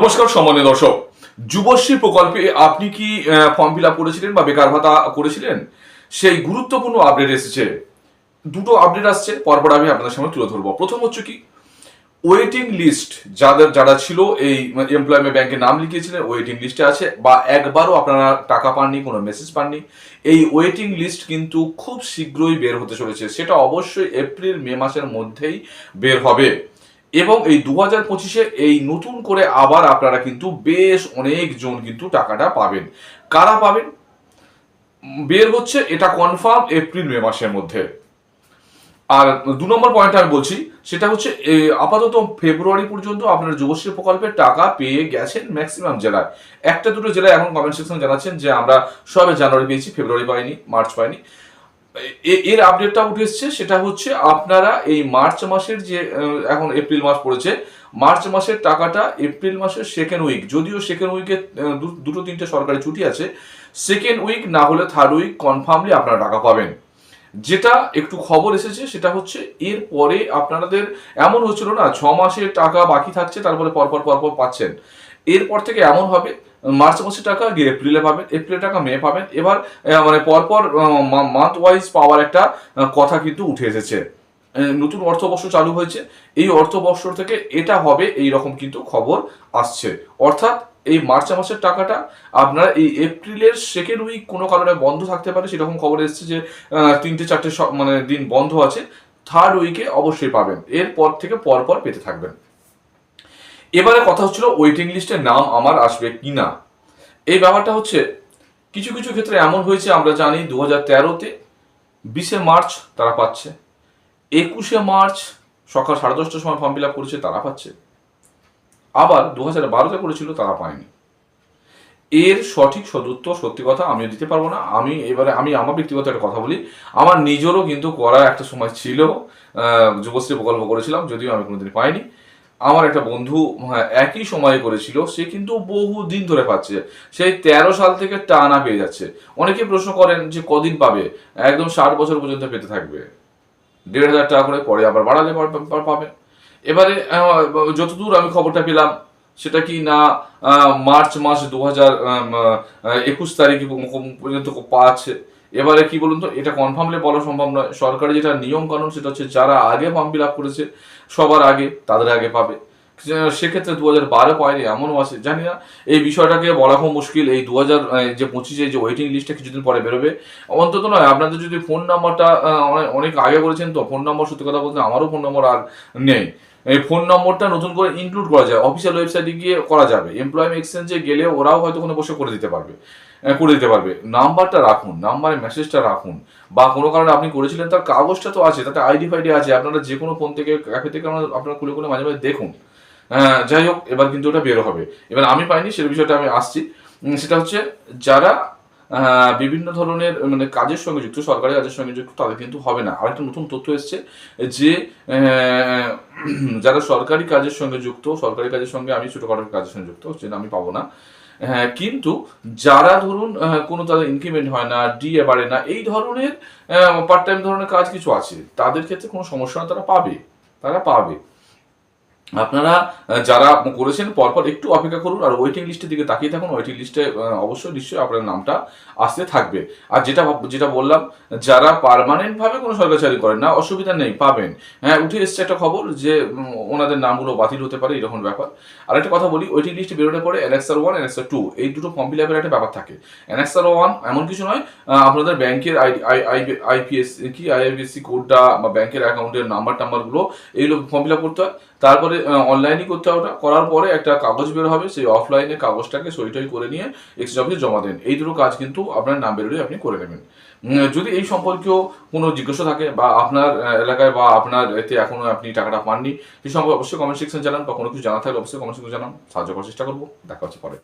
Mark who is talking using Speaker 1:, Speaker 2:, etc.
Speaker 1: নমস্কার সম্মানীয় দর্শক। যুবশ্রী প্রকল্পে আপনি কি ফর্ম ফিল আপ করেছিলেন বা বেকার ভাতা করেছিলেন? সেই গুরুত্বপূর্ণ আপডেট এসেছে। দুটো আপডেট আসছে, পরপর আমি আপনাদের সামনে তুলে ধরবো। প্রথম হচ্ছে কি ওয়েটিং লিস্ট যাদের, যারা ছিল এই এমপ্লয়মেন্ট ব্যাংকে নাম লিখিয়েছিলেন ওয়েটিং লিস্টে আছে বা একবারও আপনারা টাকা পাননি, কোনো মেসেজ পাননি, এই ওয়েটিং লিস্ট কিন্তু খুব শীঘ্রই বের হতে চলেছে। সেটা অবশ্যই এপ্রিল মে মাসের মধ্যেই বের হবে। এবং এই দু হাজার পঁচিশে এই নতুন করে আবার আপনারা কিন্তু বেশ অনেকজন কিন্তু টাকাটা পাবেন। কারা পাবেন? বের হচ্ছে, এটা কনফার্ম এপ্রিল মে মাসের মধ্যে। আর দু নম্বর পয়েন্ট আমি বলছি, সেটা হচ্ছে আপাতত ফেব্রুয়ারি পর্যন্ত আপনার যুবশ্রী প্রকল্পের টাকা পেয়ে গেছেন ম্যাক্সিমাম জেলায়। একটা দুটো জেলায় এখন কমেন্ট সেকশন জানাচ্ছেন যে আমরা সবে জানুয়ারি পেয়েছি, ফেব্রুয়ারি পাইনি, মার্চ পাইনি। এর আপডেটটা উঠে এসছে, সেটা হচ্ছে আপনারা এই মার্চ মাসের যে এখন এপ্রিল মাস পড়েছে, মার্চ মাসের টাকাটা এপ্রিল মাসের সেকেন্ড উইক যদিও সেকেন্ড উইকে দুটো তিনটে সরকারি ছুটি আছে সেকেন্ড উইক না হলে থার্ড উইক কনফার্মলি আপনারা টাকা পাবেন। যেটা একটু খবর এসেছে, সেটা হচ্ছে এর পরে আপনাদের, এমন হচ্ছিল না, ছ মাসের টাকা বাকি থাকছে, তারপরে পরপর পরপর পাচ্ছেন। এরপর থেকে এমন হবে, মার্চ মাসের টাকা গিয়ে এপ্রিলে পাবেন, এপ্রিলে টাকা, মে পাবেন। এবার মানে পরপর মান্থ ওয়াইজ পাওয়ার একটা কথা কিন্তু উঠে এসেছে। নতুন অর্থবর্ষ চালু হয়েছে। এই অর্থবর্ষ থেকে এটা হবে এই রকম কিন্তু খবর আসছে। অর্থাৎ এই মার্চ মাসের টাকাটা আপনার এই এপ্রিলের সেকেন্ড উইক কোনো কারণে বন্ধ থাকতে পারে, সেরকম খবর এসেছে যে তিনটে, চারটে মানে দিন বন্ধ আছে থার্ড উইকে অবশ্যই পাবেন। এরপর থেকে পরপর পেতে থাকবেন। এবারে কথা হচ্ছিল ওয়েটিং লিস্টে নাম আমার আসবে কি না। এই ব্যাপারটা হচ্ছে, কিছু কিছু ক্ষেত্রে এমন হয়েছে, আমরা জানি দু হাজার তেরোতে বিশে মার্চ তারা পাচ্ছে, একুশে মার্চ সকাল সাড়ে দশটার সময় ফর্ম ফিল আপ করেছে, তারা পাচ্ছে, আবার দু হাজার বারোতে করেছিল, তারা পায়নি। এর সঠিক সদুত্তর, সত্যি কথা আমিও দিতে পারব না, আমি এবারে আমি আমার ব্যক্তিগত একটা কথা বলি, আমার নিজেরও কিন্তু করা একটা সময় ছিল যুবশ্রী প্রকল্প করেছিলাম, যদিও আমি কোনোদিন পাইনি আমার একটা বন্ধু হ্যাঁ, একই সময়ে করেছিল সে কিন্তু বহু দিন ধরে পাচ্ছে। সেই তেরো সাল থেকে টানা পেয়ে যাচ্ছে। অনেকে প্রশ্ন করেন যে কদিন পাবে? একদম ষাট বছর পর্যন্ত পেতে থাকবে। দেড় হাজার টাকা করে পরে আবার বাড়ালে পাবে। এবারে যতদূর আমি খবরটা পেলাম সেটা কি না মার্চ মাস দু হাজার একুশ তারিখ পর্যন্ত পাচ্ছে। এবারে কি বলুন তো, এটা কনফার্মলি বলা সম্ভব নয়। সরকারি যেটা নিয়ম কানুন, সেটা হচ্ছে যারা আগে ফর্ম ফিল আপ করেছে, সবার আগে, তাদের আগে পাবে। সেক্ষেত্রে দু হাজার বারো পায়নি, এমনও আছে। জানি না, এই বিষয়টাকে বলা খুব মুশকিল। এই দু হাজার যে পঁচিশে যে ওয়েটিং লিস্টটা কিছুদিন পরে বেরোবে, অন্তত নয়, আপনাদের যদি ফোন নাম্বারটা অনেক আগে করেছেন, তো ফোন নাম্বার সত্যি কথা বলতে আমারও ফোন নম্বর আর নেই। এই ফোন নম্বরটা নতুন করে ইনক্লুড করা যায়। অফিসিয়াল ওয়েবসাইটে গিয়ে করা যাবে। এমপ্লয়মেন্ট এক্সচেঞ্জে গেলে ওরাও হয়তো কোনো বসে করে দিতে পারবে। করে দিতে পারবে। নাম্বারটা রাখুন। নাম্বারে মেসেজটা রাখুন। বা কোনো কারণে আপনি করেছিলেন তার কাগজটা তো আছে তাতে আইডি ফাইডি আছে। আপনারা যে কোনো ফোন থেকে ক্যাফে থেকে আপনারা খুলে খুলে মাঝে মাঝে দেখুন। আহ, যাই হোক এবার কিন্তু ওটা বের হবে। এবার আমি পাইনি সে বিষয়টা আমি আসছি। সেটা হচ্ছে যারা বিভিন্ন ধরনের মানে কাজের সঙ্গে যুক্ত সরকারি কাজের সঙ্গে যুক্ত তাদের কিন্তু হবে না। আরেকটা নতুন তথ্য এসছে যে যারা সরকারি কাজের সঙ্গে যুক্ত, সরকারি কাজের সঙ্গে আমি ছোটখাটো কাজের সঙ্গে যুক্ত, সেটা আমি পাবো না। হ্যাঁ কিন্তু যারা ধরুন কোনো তাদের ইনক্রিমেন্ট হয় না ডিএ বাড়ে না, এই ধরনের পার্ট টাইম ধরনের কাজ কিছু আছে, তাদের ক্ষেত্রে কোনো সমস্যা তারা পাবে তারা পাবে। আপনারা যারা করেছেন, পরপর একটু অপেক্ষা করুন আর ওয়েটিং লিস্টের দিকে তাকিয়ে থাকুন। ওয়েটিং লিস্টে অবশ্যই নিশ্চয়ই আপনার নামটা আসতে থাকবে। আর যেটা যেটা বললাম, যারা পার্মানেন্ট ভাবে কোনো সরকারি চাকরি করেন না, অসুবিধা নেই, পাবেন। হ্যাঁ উঠে এসছে একটা খবর যে ওনাদের নামগুলো বাতিল হতে পারে, এরকম ব্যাপার। আর একটা কথা বলি ওয়েটিং লিস্টে বেরোনোর পরে এনএক্সার ওয়ান এনএক্সার টু এই দুটো ফর্ম ফিল আপের একটা ব্যাপার থাকে। এনএক্সার ওয়ান এমন কিছু নয় আপনাদের ব্যাংকের আইপিএস কি আইআইপিএসসি কোডটা বা ব্যাংকের অ্যাকাউন্টের নাম্বার টাম্বারগুলো এইগুলো ফর্ম ফিল আপ করতে হয়। তারপরে অনলাইনে করতে হবে করার পরে একটা কাগজ বের হবে, সেই অফলাইনে কাগজটাকে সইটাই টই করে নিয়ে এক্সিস অফিসে জমা দেন। এই দুটো কাজ কিন্তু আপনার নাম বেরোলে আপনি করে নেবেন। যদি এই সম্পর্কেও কোনো জিজ্ঞাসা থাকে বা আপনার এলাকায় বা আপনার এতে এখনও আপনি টাকাটা পাননি, সেই সম্পর্কে অবশ্যই কমেন্ট সেকশন জানান বা কোনো কিছু জানা থাকলে অবশ্যই কমেন্ট সেকশন জানান। সাহায্য করার চেষ্টা করব। দেখা হচ্ছে পরে।